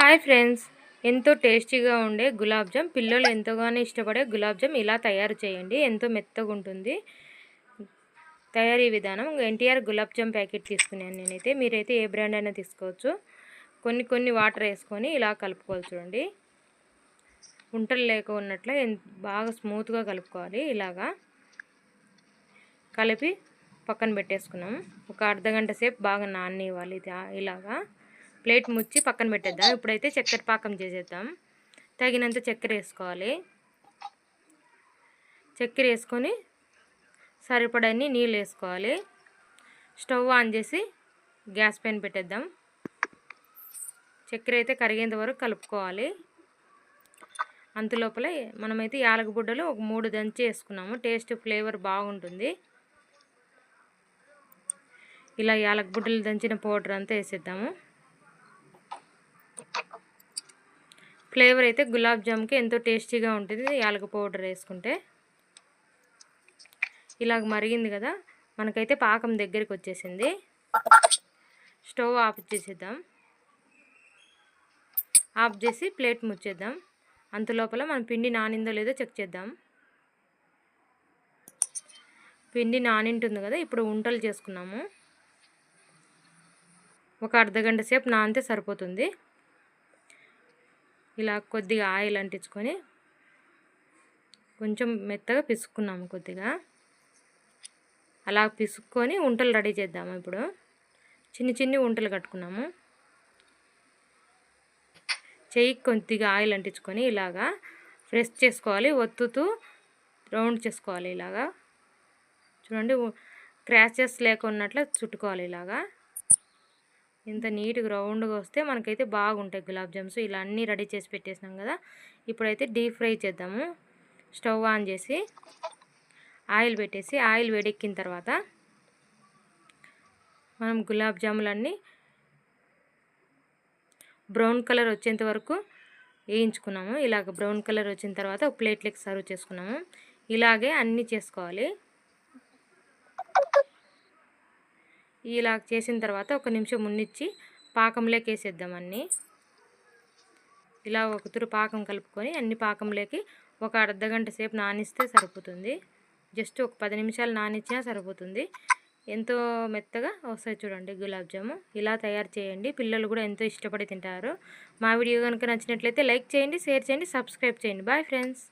Hi friends ఎంతో టేస్టీగా ఉండే గులాబ్ జామ్. పిల్లలు ఎంతగానో ఇష్టపడే గులాబ్ జామ్ ఇలా తయారు చేయండి. ఎంతో మెత్తగా ఉంటుంది. తయారీ విధానం. ఎన్టీఆర్ గులాబ్ జామ్ ప్యాకెట్ తీసుకున్నాను నేనైతే. మీరైతే ఏ బ్రాండ్ అయినా తీసుకోవచ్చు. కొన్ని కొన్ని వాటర్ వేసుకొని ఇలా కలుపుకోవాలి చూడండి. ఉంటలు లేక ఉన్నట్లు బాగా స్మూత్గా కలుపుకోవాలి ఇలాగా. కలిపి పక్కన పెట్టేసుకున్నాం. ఒక అర్ధ గంట సేపు బాగా నాననివ్వాలి ఇది ఇలాగా. ప్లేట్ ముచ్చి పక్కన పెట్టేద్దాం. ఇప్పుడైతే చక్కెర పాకం చేసేద్దాం. తగినంత చక్కెర వేసుకోవాలి. చక్కెర వేసుకొని సరిపడని నీళ్ళు వేసుకోవాలి. స్టవ్ ఆన్ చేసి గ్యాస్ పైన పెట్టేద్దాం. చక్కెర అయితే కరిగేంత వరకు కలుపుకోవాలి. అంతలోపల మనమైతే యాలకబుడ్డలు ఒక మూడు దంచి వేసుకున్నాము. టేస్ట్ ఫ్లేవర్ బాగుంటుంది. ఇలా యాలకబుడ్డలు దంచిన పౌడర్ అంతా వేసేద్దాము. ఫ్లేవర్ అయితే గులాబ్ జామ్కి ఎంతో టేస్టీగా ఉంటుంది. యాలక పౌడర్ వేసుకుంటే. ఇలాగ మరిగింది కదా. మనకైతే పాకం దగ్గరికి వచ్చేసింది. స్టవ్ ఆఫ్ చేసేద్దాం. ఆఫ్ చేసి ప్లేట్ ముచ్చేద్దాం. అంతలోపల మన పిండి నానిందో లేదో చెక్ చేద్దాం. పిండి నానింటుంది కదా. ఇప్పుడు ఉంటలు చేసుకున్నాము. ఒక అర్ధగంట సేపు నానితే సరిపోతుంది. ఇలా కొద్దిగా ఆయిల్ అంటించుకొని కొంచెం మెత్తగా పిసుక్కున్నాము కొద్దిగా. అలా పిసుక్కొని ఉంటలు రెడీ చేద్దాము ఇప్పుడు. చిన్ని చిన్ని ఉంటలు కట్టుకున్నాము. చెయ్యి కొద్దిగా ఆయిల్ అంటించుకొని ఇలాగా ఫ్రెష్ చేసుకోవాలి ఒత్తుతూ రౌండ్ చేసుకోవాలి ఇలాగా. చూడండి క్రాచెస్ లేకున్నట్లు చుట్టుకోవాలి ఇలాగా. ఇంత నీట్గా రౌండ్గా వస్తే మనకైతే బాగుంటాయి గులాబ్ జామ్స్. ఇలా అన్నీ రెడీ చేసి పెట్టేసినాం కదా. ఇప్పుడైతే డీప్ ఫ్రై చేద్దాము. స్టవ్ ఆన్ చేసి ఆయిల్ పెట్టేసి ఆయిల్ వేడెక్కిన తర్వాత మనం గులాబ్ జాములన్నీ బ్రౌన్ కలర్ వచ్చేంత వరకు వేయించుకున్నాము. ఇలాగ బ్రౌన్ కలర్ వచ్చిన తర్వాత ప్లేట్లకి సర్వ్ చేసుకున్నాము. ఇలాగే అన్నీ చేసుకోవాలి. ఇలా చేసిన తర్వాత ఒక నిమిషం మున్నిచ్చి పాకంలోకి వేసేద్దాం అన్నీ. ఇలా ఒక తురు పాకం కలుపుకొని అన్ని పాకంలోకి ఒక అర్ధ గంట సేపు నానిస్తే సరిపోతుంది. జస్ట్ ఒక పది నిమిషాలు నానిచ్చినా సరిపోతుంది. ఎంతో మెత్తగా వస్తాయి చూడండి గులాబ్ జాము. ఇలా తయారు చేయండి. పిల్లలు కూడా ఎంతో ఇష్టపడి తింటారు. మా వీడియో కనుక నచ్చినట్లయితే లైక్ చేయండి షేర్ చేయండి సబ్స్క్రైబ్ చేయండి. Bye friends.